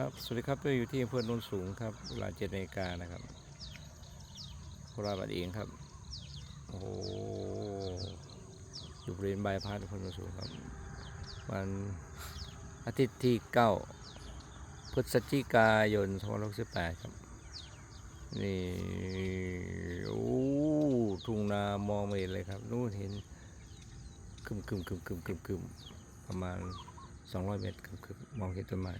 ครับ สวัสดีครับตัวอยู่ที่อำเภอโนนสูงครับ เวลาเจ็ดนาฬิกานะครับโคราชบัดเองครับ โอ้โห อยู่บริเวณบายพาสอำเภอโนนสูงครับ วันอาทิตย์ที่เก้าพฤศจิกายน2568ครับ นี่ โอ้ทุ่งนามองไม่เห็นเลยครับ นู่นเห็นคึมคึมคึมคึมคึมคึมประมาณ 200 เมตรคึมคึมมองเห็นต้นไม้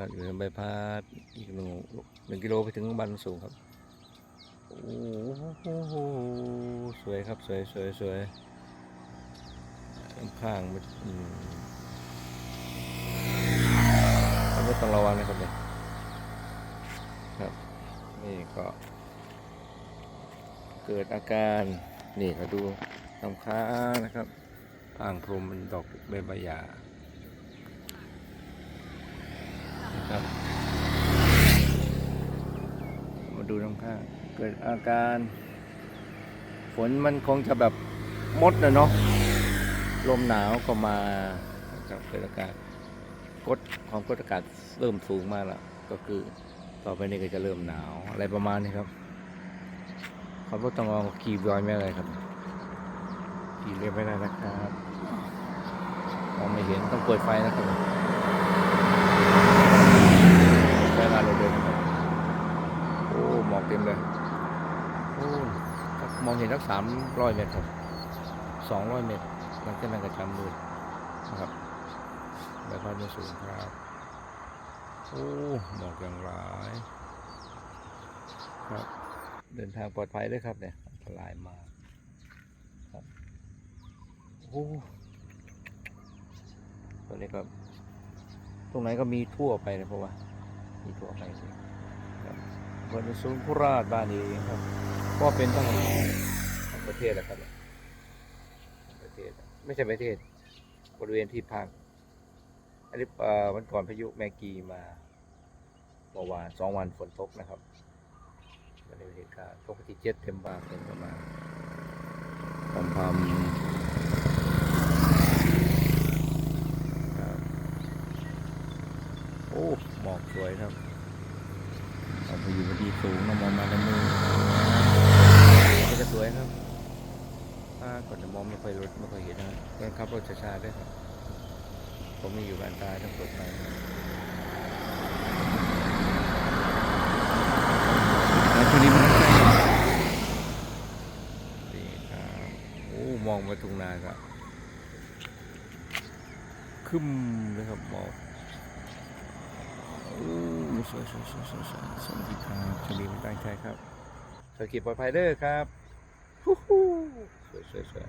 ครับอยู่ในใบพัดอีกหนึ่งหนึ่งกิโลไปถึงบันสูงครับโอ้โหสวยครับสวยสวยสวยข้างมันอืมเราไม่ต้องระวังนะครับเนี่ยครับ นี่ก็ เกิดอาการนี่เราดูลำค้านะครับอ่างพรมเป็นดอกใบใบหญ้า นะครับมาดูน้ำข้าง เกิดอาการฝนมันคงจะแบบมดนะเนาะลมหนาวก็มาครับเกิดอาการกดความกดอากาศเริ่มสูงมากแล้วก็คือต่อไปนี้ก็จะเริ่มหนาวอะไรประมาณนี้ครับขับรถต้องลองขี่บอยไม่อะไรครับขี่เรียบไม่ได้นะครับมองไม่เห็นต้องเปิดไฟนะครับ ใช้งานเราเดินครับโอ้หมอก เต็มเลยโอ้มองเห็นสักสามร้อยเมตรครับสองร้อยเมตรหลังจากนั้นก็จำมืดนะครับใบพัดมันสูงครับโอ้หมอกอย่างหลายครับ เดินทางปลอดภัยด้วยครับเนี่ยอันตรายมากครับโอ้ตัวนี้ก็ตรงไหนก็มีทั่วไปนะเพราะว่า มีทั่วไปเลยครับ บนศูนย์โคราชบ้านเองครับ ก็เป็นทั้งประเทศแหละครับ ประเทศ ไม่ใช่ประเทศ บริเวณที่พักอันนี้วันก่อนพายุแมกีมาเมื่อวานสองวันฝนตกนะครับวันนี้เหตุการณ์ตกที่เจ็ดเต็มบ้านเต็มประมาณพำพำครับโอ้หมอกสวยครับ เอาไปอยู่บนที่สูงนะมองมาในมือก็จะสวยครับถ้าก่อนจะมองไม่ค่อยรถไม่ค่อยเห็นนะครับต้องขับรถช้าๆด้วยครับ ผมมีอยู่บ้านตายต้องกดไปแล้วช่วงนี้มันใกล้นี่ครับโอ้มองมาทุ่งนาครับคึมเลยครับหมอกโอ้ สวยสวยสวยสวยสวยสวัสดีครับชลีมันตั้งใจครับสวัสดีปลอดภัยเด้อครับฮู้ฮู้สวยสวยสวย